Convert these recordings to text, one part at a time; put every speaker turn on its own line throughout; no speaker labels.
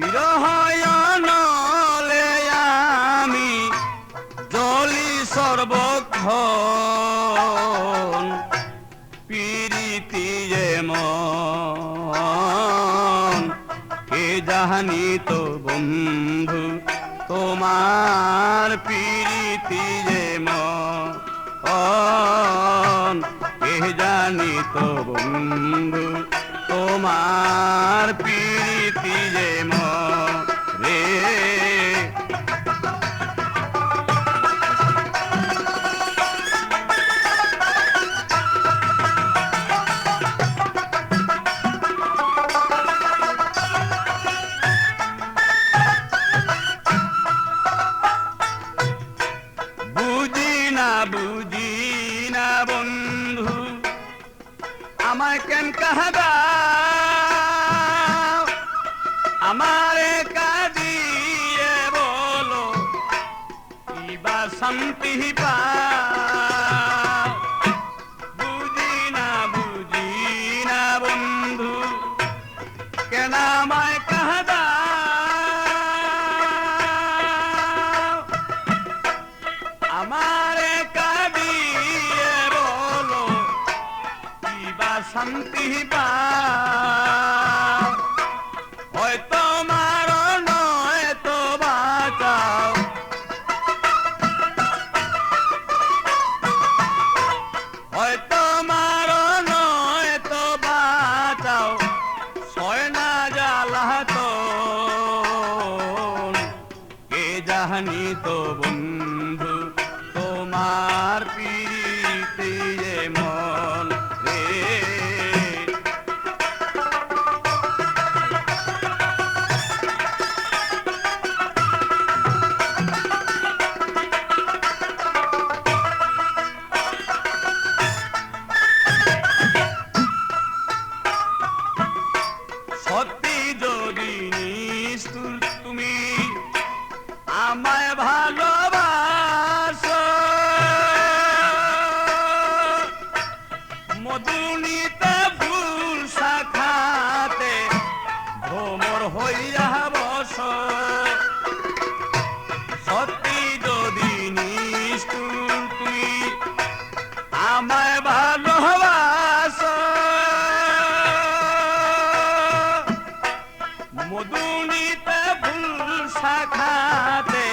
বিরহয়নলে আমি জলি পিরিতি জাহানি তো বন্ধু, তোমার পিরিতি যে মন জানি তো বন্ধু, তোমার পিরিতি যে আমায় কেন কাহবা আমারে কাঁদিয়ে বলো, কিবা শান্তি পা বুঝি না বুঝি না বন্ধু, কেন আমায় কাহবা আমারে শান্তি পা হয়তো মার নয় তো বাঁচাও। হয়তো মার নয় তো বাঁচাও। ছয় না জ্বালা কে জাহানি তো বন্ধু, তোমার প্রীতি যে মন। শাখাতে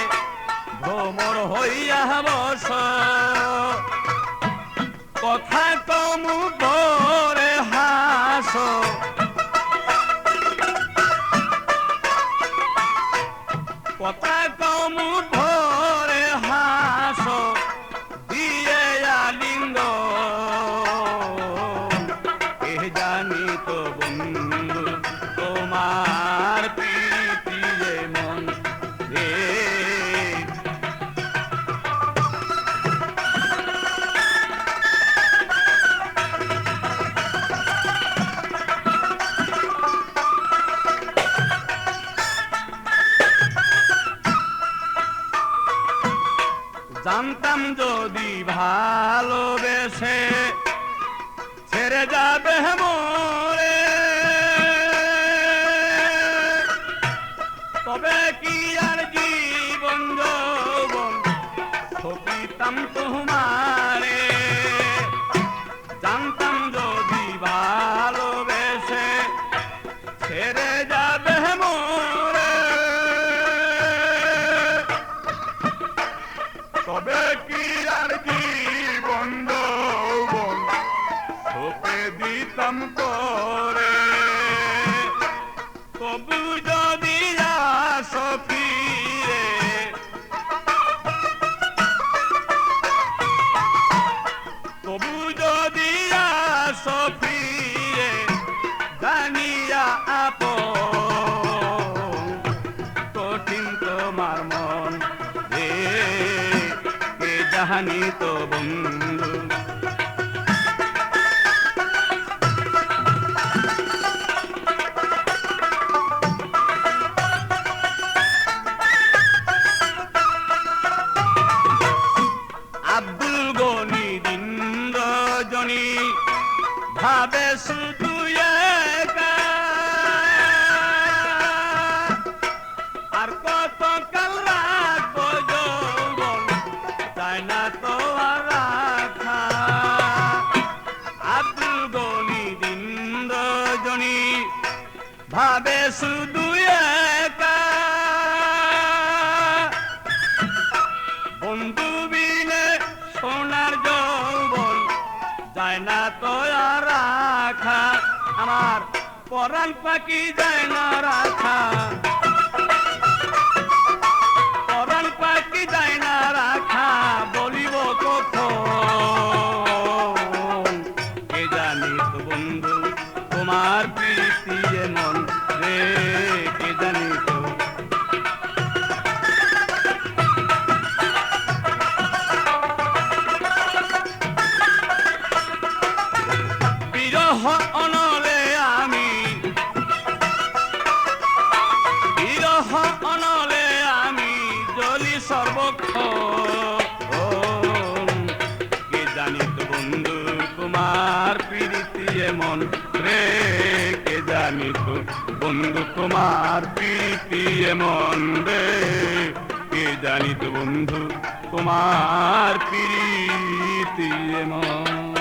ভ্রমর হইয়া বস। কথা কমু ধরে হাস। কথা কমু ধরে হাস। জানি তো বন্ধু, তোমার জানতাম যদি ভালোবেসে ছেড়ে যাবে মোরে। তবে কি আর জীবন যৌবন সপিতাম তোমারে? জানতাম যদি ভালোবেসে করে। তবু যদি আসো ফিরে। তবু যদি আসো ফিরে, জানিয়া আপন কঠিন তোমার মন রে। জাহানি তো বন্ধু হবে শুধু আর কত কাল তাই না তো আব্দুল গনি দিন ভাবে শুধু পরাণ পাখি যায় না রাখা। পরাণ পাখি যায় না রাখা, বলিব কখন? কে জানি তো বন্ধু, তোমার প্রীতি এমন রে? কে জানি তো? বিরহ সর্বক্ষ কে জানি বন্ধু তোমার প্রীতি এমন রে? কে জানি তো বন্ধু তোমার প্রীতি এমন রে? কে জানি বন্ধু তোমার প্রীতি এমন